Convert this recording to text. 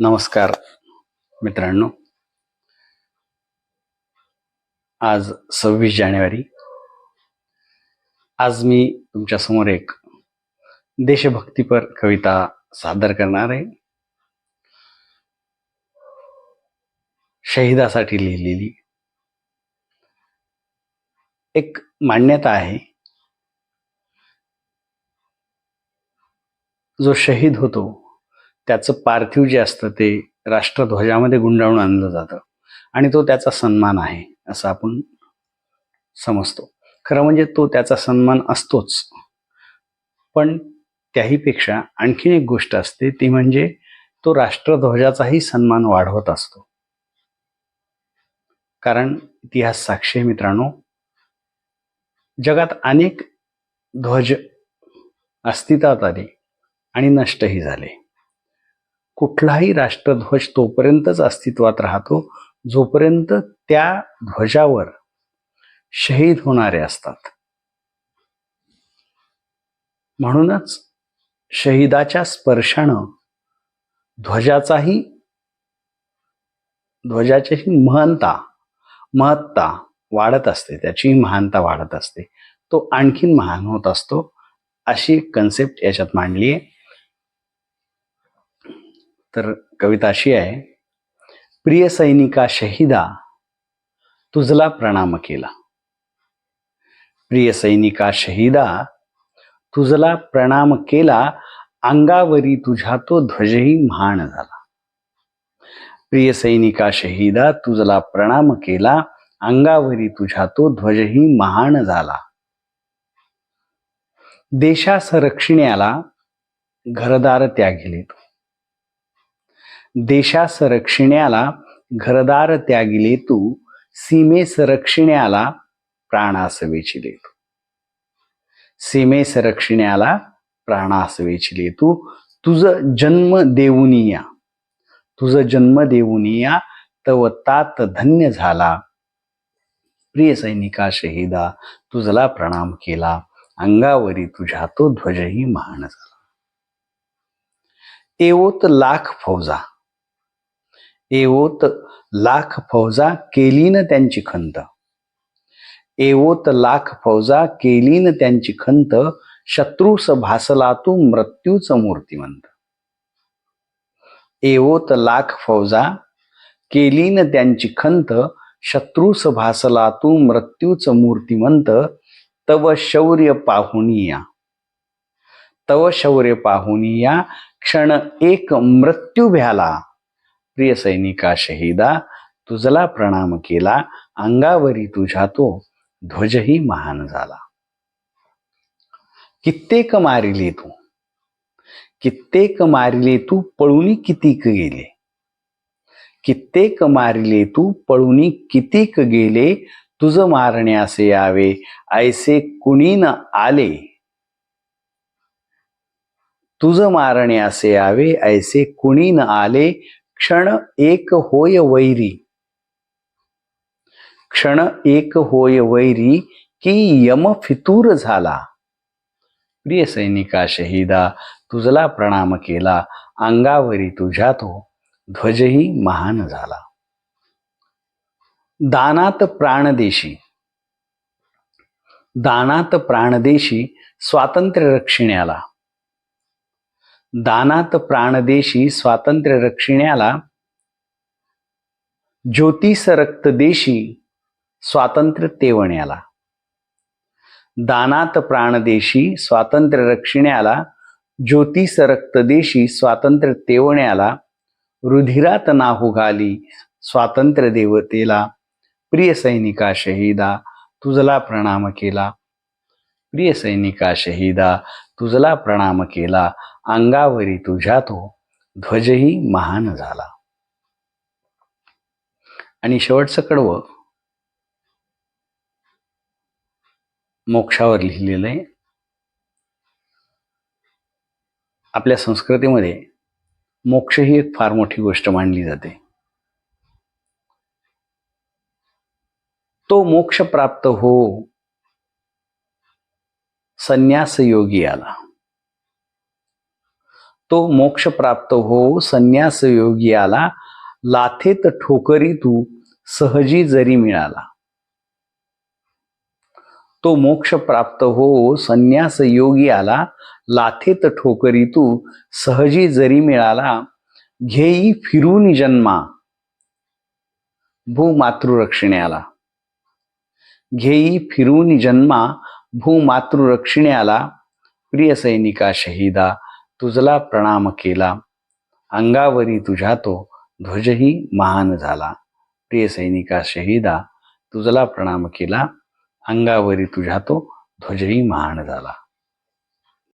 नमस्कार मित्रांनो. आज सव्वीस जानेवारी. आज मी तुमच्यासमोर एक देशभक्तीपर कविता सादर करणार आहे. शहीदासाठी लिहिलेली. एक मान्यता आहे. जो शहीद होतो त्याचं पार्थिव जे असतं ते राष्ट्रध्वजामध्ये गुंडाळून आणलं जातं. आणि तो त्याचा सन्मान आहे असं आपण समजतो. खरं म्हणजे तो त्याचा सन्मान असतोच. पण त्याहीपेक्षा आणखीन एक गोष्ट असते ती म्हणजे तो राष्ट्रध्वजाचाही सन्मान वाढवत असतो. कारण इतिहास साक्षी आहे मित्रांनो जगात अनेक ध्वज अस्तित्वात आले आणि नष्टही झाले. कुठलाही राष्ट्रध्वज तोपर्यंतच अस्तित्वात राहतो जोपर्यंत त्या ध्वजावर शहीद होणारे असतात. म्हणूनच शहीदाच्या स्पर्शानं ध्वजाचाही ध्वजाची महनता महत्ता वाढत असते त्याची महानता वाढत असते. तो आणखीन महान होत असतो अशी कन्सेप्ट याच्यात मांडली आहे. तर कविता अशी आहे प्रिय सैनिका शहिदा तुझला प्रणाम केला. प्रिय सैनिका शहिदा तुझला प्रणाम केला अंगावरी तुझ्या तो ध्वजही महान झाला. प्रिय सैनिका शहिदा तुझला प्रणाम केला अंगावरी तुझ्या तो ध्वजही महान झाला. देशा संरक्षण्याला घरदार त्यागिले तो. देशा रक्षिण्याला घरदार त्यागिले तू सीमे रक्षिण्याला प्राणास वेचिले तू. सीमे रक्षिण्याला प्राणास वेचिले तू. तुझ जन्म देऊनिया तुझ जन्म देऊनिया तव तात धन्य झाला. प्रिय सैनिका शहिदा तुझला प्रणाम केला. अंगावरी तुझ्या तो ध्वजही महान झाला. एवोत लाख फौजा. एवोत लाख फौजा केलीन त्यांची खंत. एवोत लाख फौजा केलीन त्यांची खंत शत्रूस भासला तू मृत्यूच मूर्तिमंत. एवोत लाख फौजा केलीन त्यांची खंत शत्रूस भासला तू मृत्यूच मूर्तिमंत तव शौर्य पाहुनिया तव शौर्य पाहुनिया क्षण एक मृत्यू भ्याला. प्रिय सैनिका शहिदा तुझला प्रणाम केला अंगावरी तुझ्या तो ध्वजही महान झाला. कित्येक मारिले तू. कित्येक मारिले तू पळूनी कितीक गेले? कित्येक मारिले तू पळूनी कितीक गेले? तुझ मारण्यासे यावे ऐसे कुणी न आले? तुझ मारण्यासे यावे ऐसे कुणी न आले? क्षण एक होय वैरी क्षण एक होय वैरी की यम फितूर झाला प्रिय सैनिका शहिदा तुझला प्रणाम केला अंगावरी तुझ्या तो ध्वजही महान झाला दानात प्राणदेशी दानात प्राणदेशी स्वातंत्र्य रक्षिण्याला दानात प्राणदेशी स्वातंत्र्य रक्षिण्याला ज्योतिष रक्तदेशी स्वातंत्र्य तेवण्याला दानात प्राणदेशी स्वातंत्र्य रक्षण्याला ज्योतिष रक्तदेशी स्वातंत्र्य तेवण्याला रुधिरात नाहू घाली स्वातंत्र्य देवतेला प्रिय सैनिका शहीदा तुझला प्रणाम केला. प्रिय सैनिका शहिदा तुझला प्रणाम केला अंगावरी तुझ्या तो हो. ध्वजही महान झाला. आणि शेवटचं कडवं मोक्षावर लिहिलेलं आहे. आपल्या संस्कृतीमध्ये मोक्ष ही एक फार मोठी गोष्ट मानली जाते. तो मोक्ष प्राप्त हो संन्यास योगी आला तो मोक्ष प्राप्त हो संन्यास योगी आला लाथेत ठोकरी तू सहजी जरी मिळाला. तो मोक्ष प्राप्त हो संन्यास योगी आला लाथेत ठोकरी तू सहजी जरी मिळाला घेई फिरून जन्मा. भूमातृरक्षिण्याला. घेई फिरून जन्मा भूमातृरक्षिण्याला प्रिय सैनिका शहीदा तुझला प्रणाम केला. अंगावरी तुझ्या तो ध्वजही महान झाला. प्रिय सैनिका शहीदा तुझला प्रणाम केला. अंगावरी तुझ्या तो ध्वजही महान झाला.